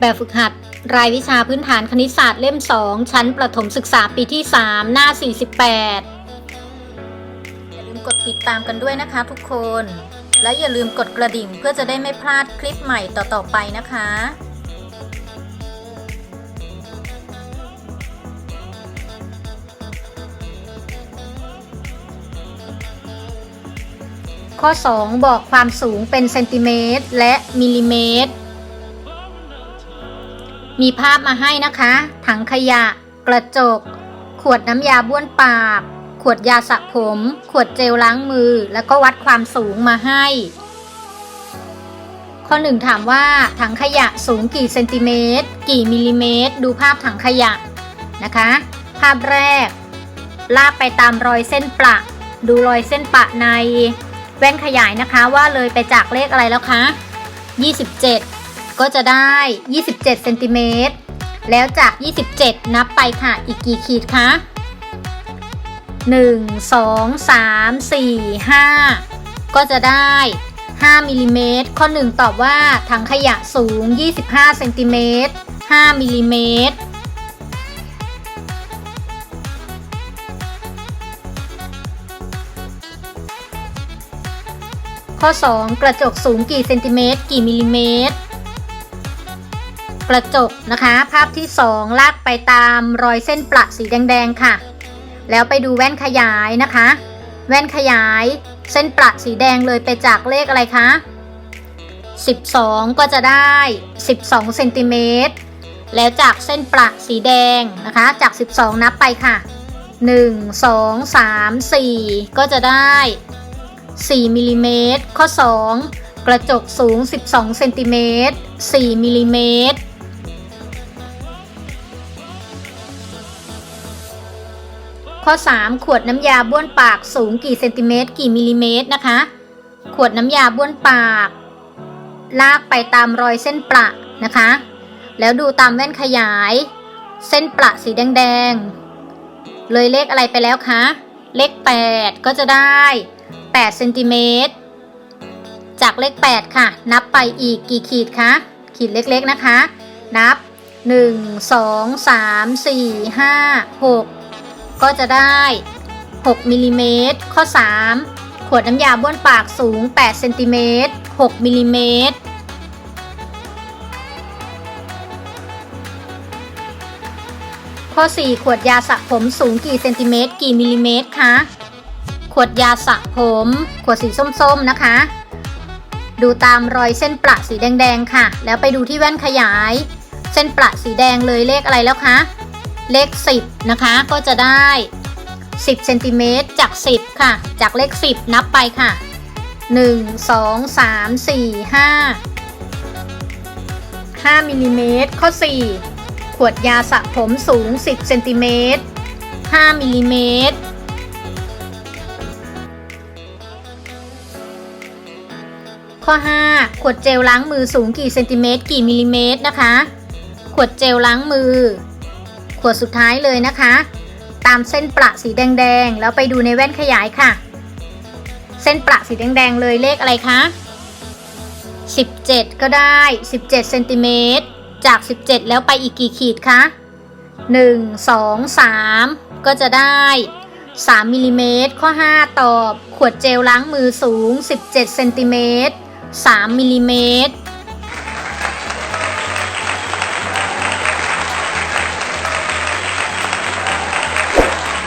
แบบฝึกหัด รายวิชาพื้นฐานคณิตศาสตร์เล่ม 2 ชั้นประถมศึกษาปีที่ 3 หน้า 48 อย่าลืมกดติดตามกันด้วยนะคะทุกคน และอย่าลืมกดกระดิ่งเพื่อจะได้ไม่พลาดคลิปใหม่ต่อๆไปนะคะข้อ 2 บอกความสูงเป็นเซนติเมตรและมิลลิเมตร มีภาพมาให้นะคะ ถังขยะ กระจก ขวดน้ำยาบ้วนปาก ขวดยาสระผม ขวดเจลล้างมือ แล้วก็วัดความสูงมาให้ ข้อหนึ่งถามว่าถังขยะสูงกี่เซนติเมตร กี่มิลลิเมตร ดูภาพถังขยะนะคะ ภาพแรก ลากไปตามรอยเส้นประ ดูรอยเส้นประใน แว่นขยายนะคะว่าเลยไปจากเลขอะไรแล้วคะ 27 ก็จะได้ 27เซนติเมตรแล้วจาก 27 นับไปค่ะ อีกกี่ขีดคะ1 2 3 4 5 ก็จะได้ 5มิลลิเมตรข้อ 1 ตอบว่าถังขยะสูง 25เซนติเมตร5มิลลิเมตรข้อ 2 กระจกสูงกี่เซนติเมตร กี่มิลลิเมตร กระจกนะคะ ภาพที่ 2 ลากไปตามรอยเส้นประสีแดงๆค่ะ แล้วไปดูแว่นขยายนะคะ แว่นขยายเส้นประสีแดงเลยไปจากเลขอะไรคะ 12 ก็จะได้ 12เซนติเมตรแล้วจากเส้นประสีแดงนะคะ จาก 12 นับไปค่ะ 1 2 3 4 ก็จะได้ 4มิลลิเมตรข้อ 2 กระจกสูง 12เซนติเมตร4มิลลิเมตร ข้อ 3 ขวดน้ำยาบ้วนปากสูงกี่เซนติเมตรกี่มิลลิเมตรนะคะ ขวดน้ำยาบ้วนปาก ลากไปตามรอยเส้นประนะคะ แล้วดูตามแว่นขยาย เส้นประสีแดงๆ เลยเลขอะไรไปแล้วคะ เลข 8 ก็จะได้8เซนติเมตรจากเลข 8 ค่ะ นับไปอีกกี่ขีดคะ ขีดเล็กๆนะคะ นับ 1 2 3 4 5 6 ก็จะได้ 6มิลลิเมตรข้อ 3 ขวดน้ำยาบ้วนปากสูง 8 เซนติเมตร 6มิลลิเมตรข้อ 4 ขวดยาสระผมสูงกี่เซนติเมตร กี่มิลลิเมตรคะ ขวดยาสระผม ขวดสีส้มๆนะคะ ดูตามรอยเส้นประสีแดงๆค่ะ แล้วไปดูที่แว่นขยาย เส้นประสีแดงเลยเลขอะไรแล้วคะ เลข 10 นะคะ ก็จะได้ 10เซนติเมตรจาก 10 ค่ะ จากเลข 10 นับไปค่ะ 1 2 3 4 5 5มิลลิเมตรข้อ 4 ขวดยาสระผมสูง 10เซนติเมตร5มิลลิเมตรข้อ 5 ขวดเจลล้างมือสูงกี่เซนติเมตรกี่มิลลิเมตรนะคะ ขวดเจลล้างมือ ขวดสุดท้ายเลยนะคะ ตามเส้นประสีแดงๆ แล้วไปดูในแว่นขยายค่ะ เส้นประสีแดงๆ เลยเลขอะไรคะ 17 ก็ได้ 17เซนติเมตรจาก 17 แล้วไปอีกกี่ขีดคะ 1 2 3 ก็จะได้ 3มิลลิเมตรข้อ 5 ตอบ ขวดเจลล้างมือสูง 17เซนติเมตร3มิลลิเมตร